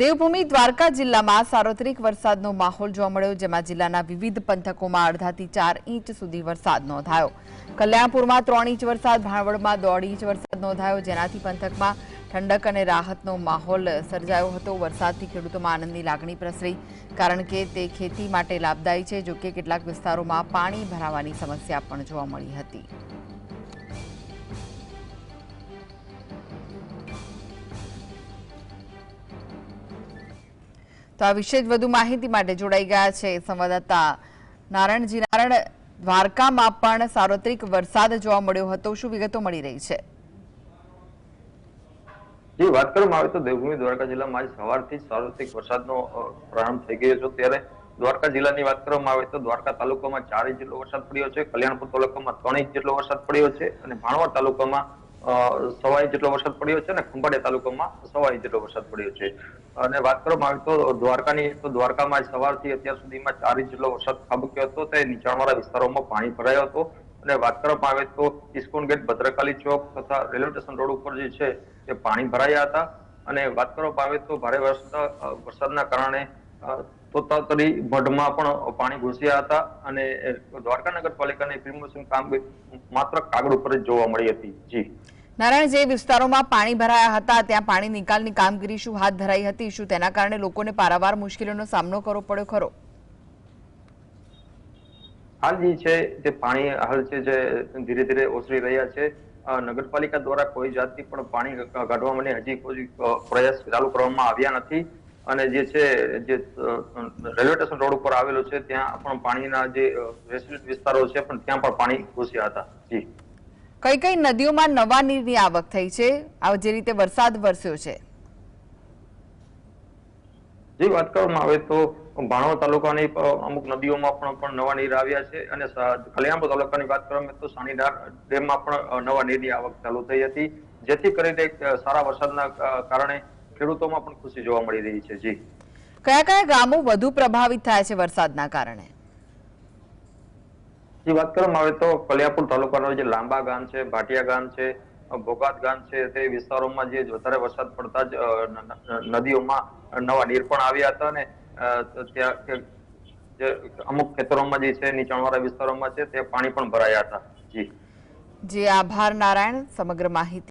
દેવભૂમિ દ્વારકા જિલ્લામાં સાર્વત્રિક વરસાદનો માહોલ જોવા મળ્યો, જેમાં જિલ્લાના વિવિધ પંથકોમાં અડધાથી ચાર ઇંચ સુધી વરસાદ નોંધાયો. કલ્યાણપુરમાં ત્રણ ઇંચ વરસાદ, ભાણવડમાં દોઢ ઇંચ વરસાદ નોંધાયો, જેનાથી પંથકમાં ઠંડક અને રાહતનો માહોલ સર્જાયો હતો. વરસાદથી ખેડૂતોમાં આનંદની લાગણી પ્રસરી, કારણ કે તે ખેતી માટે લાભદાયી છે, જોકે કેટલાક વિસ્તારોમાં પાણી ભરાવાની સમસ્યા પણ જોવા મળી હતી. તો આ વિશે જ વધુ માહિતી માટે જોડાઈ ગયા છે સંવાદદાતા. નારાયણજી નારાયણ દ્વારકામાં પણ સાર્વત્રિક વરસાદ જોવા મળ્યો હતો. શું વિગતો મળી રહી છે? જે, વાત કરવામાં આવે તો દેવભૂમિ દ્વારકા જિલ્લામાં આજ સવારથી સાર્વત્રિક વરસાદનો પ્રારંભ થઈ ગયો છે. ત્યારે દ્વારકા જિલ્લાની વાત કરવામાં આવે તો દ્વારકા તાલુકામાં ચાર ઇંચ જેટલો વરસાદ પડ્યો છે. કલ્યાણપુર તાલુકામાં ત્રણ ઇંચ જેટલો વરસાદ પડ્યો છે. અને ભાણવડ તાલુકામાં સવા ઇંચ જેટલો વરસાદ પડ્યો છે અને ખંભાળિયા તાલુકામાં સવા ઇંચ જેટલો વરસાદ પડ્યો છે. અને વાત કરવામાં આવે તો દ્વારકાની, તો દ્વારકામાં સવારથી અત્યાર સુધીમાં ચાર ઇંચ જેટલો વરસાદ ખાબક્યો હતો. તે નીચાણવાળા વિસ્તારોમાં પાણી ભરાયો હતો. અને વાત કરવામાં આવે તો ઇસ્કોન ગેટ, ભદ્રકાલી ચોક તથા રેલવે સ્ટેશન રોડ ઉપર જે છે તે પાણી ભરાયા હતા. અને વાત કરવામાં આવે તો ભારે વરસાદ વરસાદના કારણે તોતાતરી મઢમાં પણ પાણી ઘૂસ્યા હતા અને દ્વારકા નગરપાલિકાની પ્રિમોશન કામગીરી માત્ર કાગળ ઉપર જ જોવા મળી હતી. જી. નારાયણ જે વિસ્તારોમાં પાણી ભરાયા હતા ત્યાં પાણી નિકાલની કામગીરી શું હાથ ધરાઈ હતી શું તેના કારણે લોકોને પારાવાર મુશ્કેલીનો સામનો કરવો પડ્યો ખરો? હાલ જે છે તે પાણી હાલ છે જે ધીરે ધીરે ઓસરી રહ્યા છે. નગરપાલિકા દ્વારા કોઈ જાતની પણ પાણી કાઢવા માટે હજી કોઈ પ્રયાસ ચાલુ કરવામાં આવ્યા નથી. અને જે છે જે રેલવે સ્ટેશન રોડ ઉપર આવેલો છે ત્યાં પણ પાણીના જે રેસિડેન્ટ વિસ્તારો છે પણ ત્યાં પણ પાણી ઘૂસ્યા હતા. જી. કઈ કઈ નદીઓમાં નવા નીરની આવક થઈ છે? આ જે રીતે વરસાદ વરસ્યો છે. જે વાત કરવામાં આવે તો ભાણો તાલુકાની અમુક નદીઓમાં પણ પણ નવા નીર આવ્યા છે અને કલ્યાણપુર તાલુકાની વાત કરવામાં તો સાણીધાર ડેમમાં પણ નવા નીરની આવક ચાલુ થઈ હતી. જેથી કરીને સારા વરસાદના કારણે ખેડૂતોમાં પણ ખુશી જોવા મળી રહી છે જી. કયા કયા ગામો વધુ પ્રભાવિત થયા છે વરસાદના કારણે? જે વાત કરવામાં આવે તો કલ્યાણપુર તાલુકાનો જે લાંબા ગામ છે ભાટિયા ગામ છે ભોગાત ગામ છે તે વિસ્તારોમાં જે વધારે વરસાદ પડતા જ નદીઓમાં નવા નીર પણ આવ્યા હતા અને ત્યાં જે અમુક ખેતરોમાં જે છે નીચાણવાળા વિસ્તારોમાં છે તે પાણી પણ ભરાયા હતા જી. જે આભાર નારાયણ સમગ્ર માહિતી